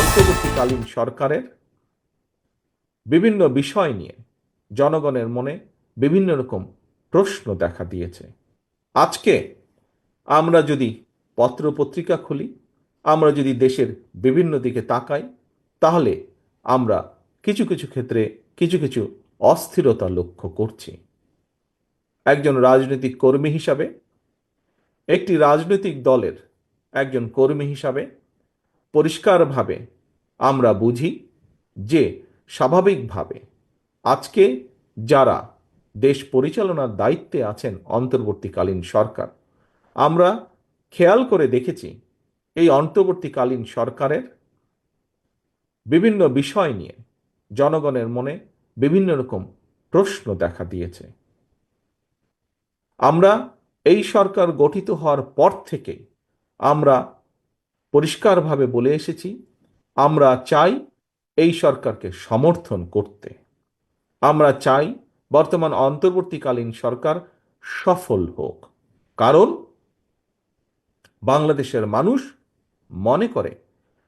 অন্তর্বর্তীকালীন সরকারের বিভিন্ন বিষয় নিয়ে জনগণের মনে বিভিন্ন রকম প্রশ্ন দেখা দিয়েছে। আজকে আমরা যদি পত্র পত্রিকা খুলি, আমরা যদি দেশের বিভিন্ন দিকে তাকাই, তাহলে আমরা কিছু কিছু ক্ষেত্রে কিছু কিছু অস্থিরতা লক্ষ্য করছি। একজন রাজনৈতিক কর্মী হিসাবে, একটি রাজনৈতিক দলের একজন কর্মী হিসাবে পরিষ্কারভাবে আমরা বুঝি যে স্বাভাবিকভাবে আজকে যারা দেশ পরিচালনার দায়িত্বে আছেন অন্তর্বর্তীকালীন সরকার, আমরা খেয়াল করে দেখেছি এই অন্তর্বর্তীকালীন সরকারের বিভিন্ন বিষয় নিয়ে জনগণের মনে বিভিন্ন রকম প্রশ্ন দেখা দিয়েছে। আমরা এই সরকার গঠিত হওয়ার পর থেকে আমরা পরিষ্কারভাবে বলে এসেছি, আমরা চাই এই সরকারকে সমর্থন করতে। আমরা চাই বর্তমান অন্তর্বর্তীকালীন সরকার সফল হোক। কারণ বাংলাদেশের মানুষ মনে করে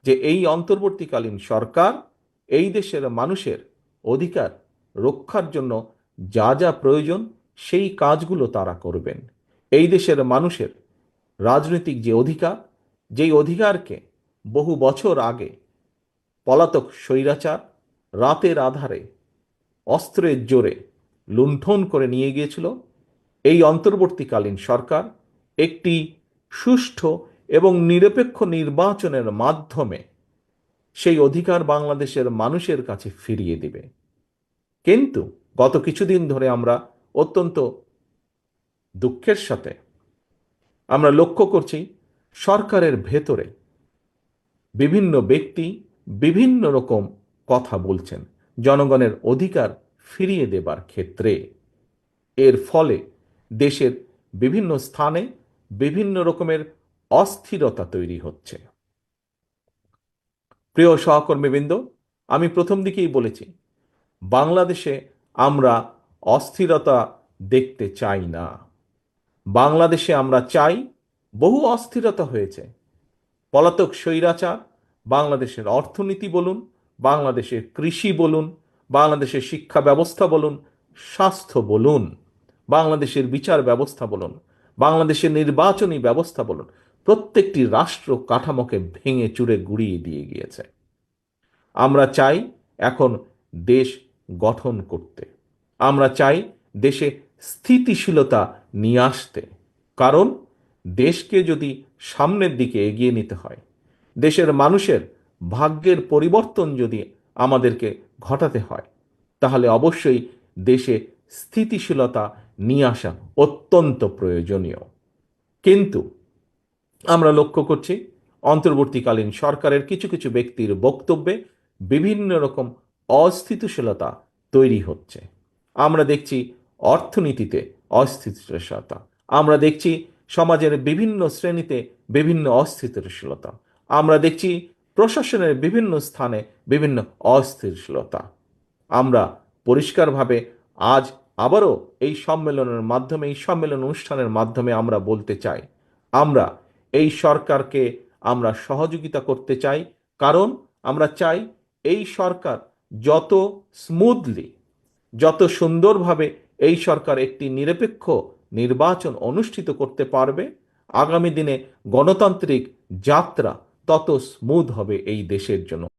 যে এই অন্তর্বর্তীকালীন সরকার এই দেশের মানুষের অধিকার রক্ষার জন্য যা যা প্রয়োজন সেই কাজগুলো তারা করবেন। এই দেশের মানুষের রাজনৈতিক যে অধিকার যেই অধিকারকে বহু বছর আগে পলাতক স্বৈরাচার রাতের আধারে অস্ত্রের জোরে লুণ্ঠন করে নিয়ে গিয়েছিল, এই অন্তর্বর্তীকালীন সরকার একটি সুষ্ঠু এবং নিরপেক্ষ নির্বাচনের মাধ্যমে সেই অধিকার বাংলাদেশের মানুষের কাছে ফিরিয়ে দিবে। কিন্তু গত কিছুদিন ধরে আমরা অত্যন্ত দুঃখের সাথে আমরা লক্ষ্য করছি সরকারের ভেতরে বিভিন্ন ব্যক্তি বিভিন্ন রকম কথা বলছেন। জনগণের অধিকার ফিরিয়ে দেবার ক্ষেত্রে। এর ফলে দেশের বিভিন্ন স্থানে বিভিন্ন রকমের অস্থিরতা তৈরি হচ্ছে। প্রিয় সহকর্মীবৃন্দ, আমি প্রথম দিকেই বলেছি, বাংলাদেশে আমরা অস্থিরতা দেখতে চাই না। বাংলাদেশে আমরা চাই বহু অস্থিরতা হয়েছে। পলাতক স্বৈরাচার, বাংলাদেশের অর্থনীতি বলুন, বাংলাদেশের কৃষি বলুন, বাংলাদেশের শিক্ষা ব্যবস্থা বলুন, স্বাস্থ্য বলুন, বাংলাদেশের বিচার ব্যবস্থা বলুন, বাংলাদেশের নির্বাচনী ব্যবস্থা বলুন, প্রত্যেকটি রাষ্ট্র কাঠামোকে ভেঙে চুরে গুড়িয়ে দিয়ে গিয়েছে। আমরা চাই এখন দেশ গঠন করতে। আমরা চাই দেশে স্থিতিশীলতা নিয়ে আসতে। কারণ দেশকে যদি সামনের দিকে এগিয়ে নিতে হয়, দেশের মানুষের ভাগ্যের পরিবর্তন যদি আমাদেরকে ঘটাতে হয়, তাহলে অবশ্যই দেশে স্থিতিশীলতা নিয়ে আসা অত্যন্ত প্রয়োজনীয়। কিন্তু আমরা লক্ষ্য করছি, অন্তর্বর্তীকালীন সরকারের কিছু কিছু ব্যক্তির বক্তব্যে বিভিন্ন রকম অস্থিতিশীলতা তৈরি হচ্ছে। আমরা দেখছি অর্থনীতিতে অস্থিতিশীলতা, আমরা দেখছি সমাজের বিভিন্ন শ্রেণীতে বিভিন্ন অস্থিতিশীলতা। আমরা দেখছি প্রশাসনের বিভিন্ন স্থানে বিভিন্ন অস্থিতিশীলতা। আমরা পরিষ্কারভাবে আজ আবারও এই সম্মেলনের মাধ্যমে, এই সম্মেলন অনুষ্ঠানের মাধ্যমে আমরা বলতে চাই, আমরা এই সরকারকে আমরা সহযোগিতা করতে চাই, কারণ আমরা চাই এই সরকার যত স্মুথলি যত সুন্দরভাবে এই সরকার একটি নিরপেক্ষ নির্বাচন অনুষ্ঠিত করতে পারবে। আগামী দিনে গণতান্ত্রিক যাত্রা তত স্মুথ হবে এই দেশের জন্য।